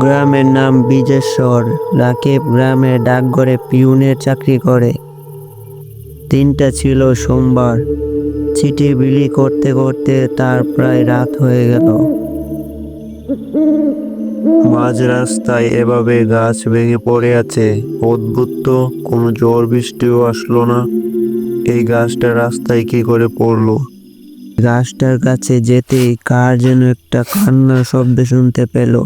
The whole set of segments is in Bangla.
গ্রামের নাম বিজেশ্বর। রাকিব গ্রামের ডাকঘরে পিউনের চাকরি করে। দিনটা ছিল সোমবার। চিঠি বিলি করতে করতে তার প্রায় রাত হয়ে গেল। মাঝ রাস্তায় এভাবে গাছ ভেঙে পড়ে আছে। অদ্ভুত তো, কোনো ঝড় বৃষ্টিও আসলো না। এই গাছটা রাস্তায় কি করে পড়ল? গাছটার কাছে যেতেই কার যেন একটা কান্নার শব্দ শুনতে পেল।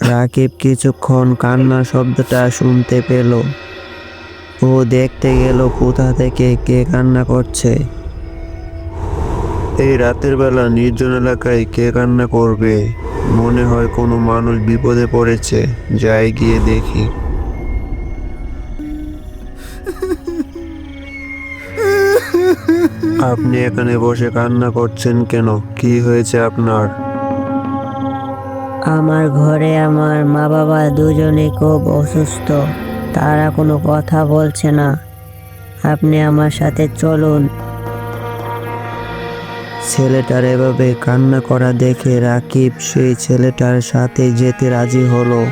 রাকিব কিছুক্ষণ কান্নার শব্দটা শুনতে পেল। ও দেখতে গেল কোথা থেকে কে কান্না করছে। এই রাতের বেলা নির্জন এলাকায় কে কান্না করবে? মনে হয় কোনো মানুষ বিপদে পড়েছে। যাই গিয়ে দেখি। আপনি এখানে বসে কান্না করছেন কেন? কি হয়েছে আপনার? আমার ঘরে আমার মা বাবা দুজনে খুব অসুস্থ। তারা কোনো কথা বলছে না। আপনি আমার সাথে চলুন। ছেলেটার এভাবে কান্না করা দেখে রাকিব সেই ছেলেটার সাথে যেতে রাজি হলো।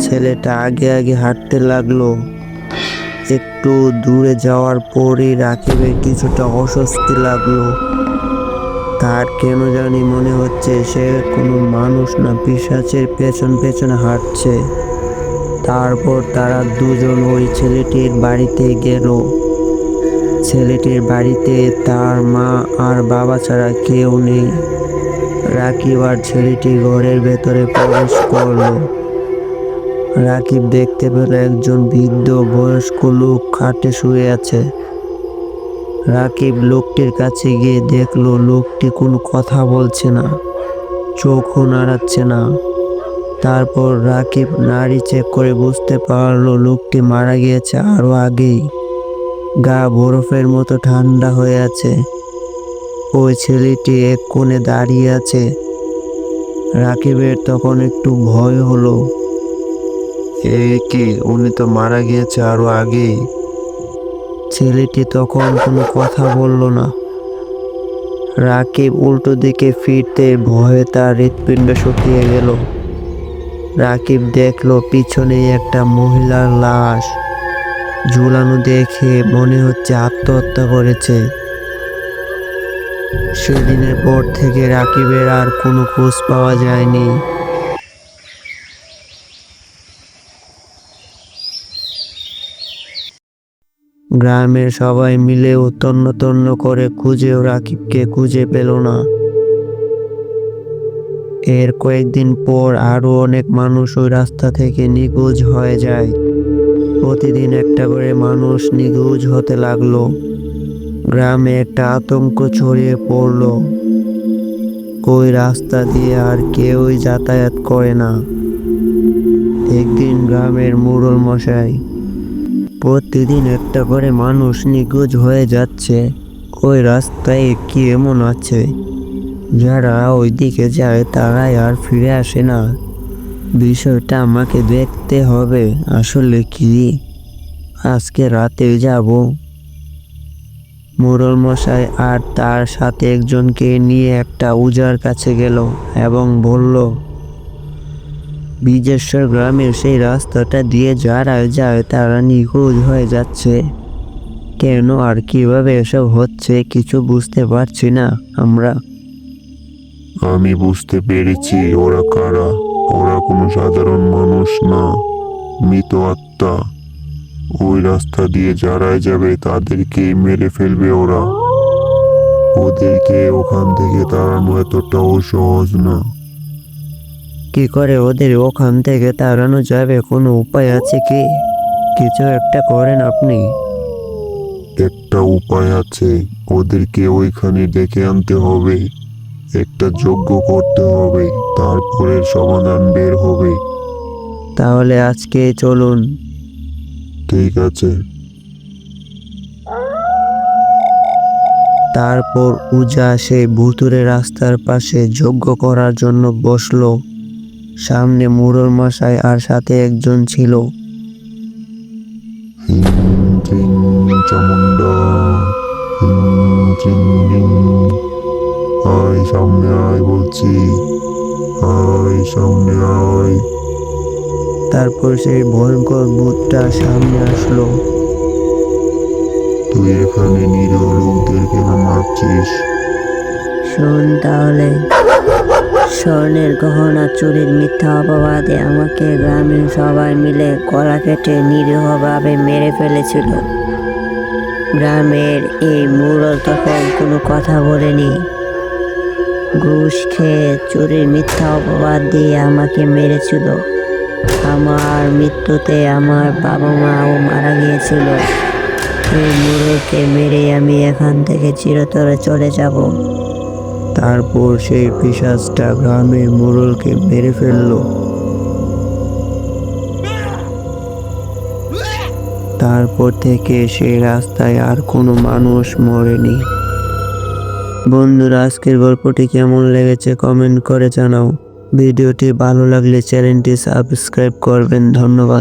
ছেলেটা আগে আগে হাঁটতে লাগল। একটু দূরে যাওয়ার পরই রাকিবের কিছুটা অস্বস্তি লাগল। তার কেন জানি মনে হচ্ছে সে কোনো মানুষ না পিসাচের পেছন পেছন হাঁটছে। তারপর তারা দুজন ওই ছেলেটির বাড়িতে গেল। ছেলেটির বাড়িতে তার মা আর বাবা ছাড়া কেউ নেই। রাকিব আর ছেলেটি ঘরের ভেতরে প্রবেশ করল। রাকিব দেখতে পেল একজন বৃদ্ধ বয়স্ক লোক খাটে শুয়ে আছে। রাকিব লোকটির কাছে গিয়ে দেখল, লোকটি কোনো কথা বলছে না, চোখও নাড়াচ্ছে না। তারপর রাকিব নাড়ি চেক করে বুঝতে পারল, লোকটি মারা গিয়েছে আরও আগেই। গা বরফের মতো ঠান্ডা হয়ে আছে। ওই ছেলেটি এক কোণে দাঁড়িয়ে আছে। রাকিবের তখন একটু ভয় হলো। কি? উনি তো মারা গিয়েছে আরও আগেই। ছেলেটি তখন কোনো কথা বলল না। রাকিব উল্টো দিকে ফিরতে ভয়ে তার হৃৎপিণ্ড শুকিয়ে গেল। রাকিব দেখল পিছনেই একটা মহিলার লাশ। ঝুলানো দেখে মনে হচ্ছে আত্মহত্যা করেছে। সেদিনের পর থেকে রাকিবের আর কোনো খোঁজ পাওয়া যায়নি। গ্রামের সবাই মিলেও তন্ন তন্ন করে খুঁজেও রাকিবকে খুঁজে পেল না। এর কয়েকদিন পর আরও অনেক মানুষ ওই রাস্তা থেকে নিখোঁজ হয়ে যায়। প্রতিদিন একটা করে মানুষ নিখোঁজ হতে লাগল। গ্রামে একটা আতঙ্ক ছড়িয়ে পড়ল। ওই রাস্তা দিয়ে আর কেউই যাতায়াত করে না। একদিন গ্রামের মুরল মশাই প্রতিদিন একটা করে মানুষ নিখোঁজ হয়ে যাচ্ছে। ওই রাস্তায় কি এমন আছে? যারা ওই দিকে যায়, তারাই আর ফিরে আসে না। বিষয়টা আমাকে দেখতে হবে, আসলে কি? আজকে রাতে যাব। মুরল মশাই আর তার সাথে একজনকে নিয়ে একটা উজার কাছে গেল এবং বলল বিজেশ্বর গ্রামের সেই রাস্তাটা দিয়ে যারা যায় তারা নিখোঁজ হয়ে যাচ্ছে। কেন আর কীভাবে এসব হচ্ছে কিছু বুঝতে পারছি না আমরা। আমি বুঝতে পেরেছি ওরা কারা। ওরা কোনো সাধারণ মানুষ না, মৃত আত্মা। ওই রাস্তা দিয়ে যারাই যাবে তাদেরকে মেরে ফেলবে ওরা। ওদেরকে ওখান থেকে তাড়ানো এতটাও সহজ না। কি করে ওদের ওখান থেকে তাড়ানো যাবে কোনো উপায় আছে কি? কিছু একটা করেন আপনি। একটা উপায় আছে ওদেরকে ওইখানে ডেকে আনতে হবে। একটা যজ্ঞ করতে হবে তারপরে সমাধান বের হবে। তাহলে আজকে চলুন। ঠিক আছে। তারপর উজা সেই ভুতুরে রাস্তার পাশে যজ্ঞ করার জন্য বসল। সামনে মুরল মশাই আর সাথে একজন ছিল। আয় সামনে আয় বলছি আয় সামনে আয় তারপর সেই ভয়ঙ্কর ভূতটা সামনে আসলো। তুই এখানে নিরীহ লোকদের কেন মারছিস? শোন তাহলে। স্বর্ণের গহনা, চুরির মিথ্যা অপবাদে আমাকে গ্রামীণ সবাই মিলে গলা কেটে নিরীহভাবে মেরে ফেলেছিল। গ্রামের এই মুরল তখন কোনো কথা বলেনি। ঘুষ খেয়ে, চুরির মিথ্যা অপবাদ দিয়ে আমাকে মেরেছিল। আমার মৃত্যুতে আমার বাবা মাও মারা গিয়েছিল। এই মুরলকে মেরে আমি এখান থেকে চিরতরে চলে যাব। তারপর সেই পিসাজটা গ্রামের মোড়লকে মেরে ফেলল। তারপর থেকে সেই রাস্তায় আর কোনো মানুষ মরেনি। বন্ধুরা, আজকের গল্পটি কেমন লেগেছে কমেন্ট করে জানাও। ভিডিওটি ভালো লাগলে চ্যানেলটি সাবস্ক্রাইব করবেন। ধন্যবাদ।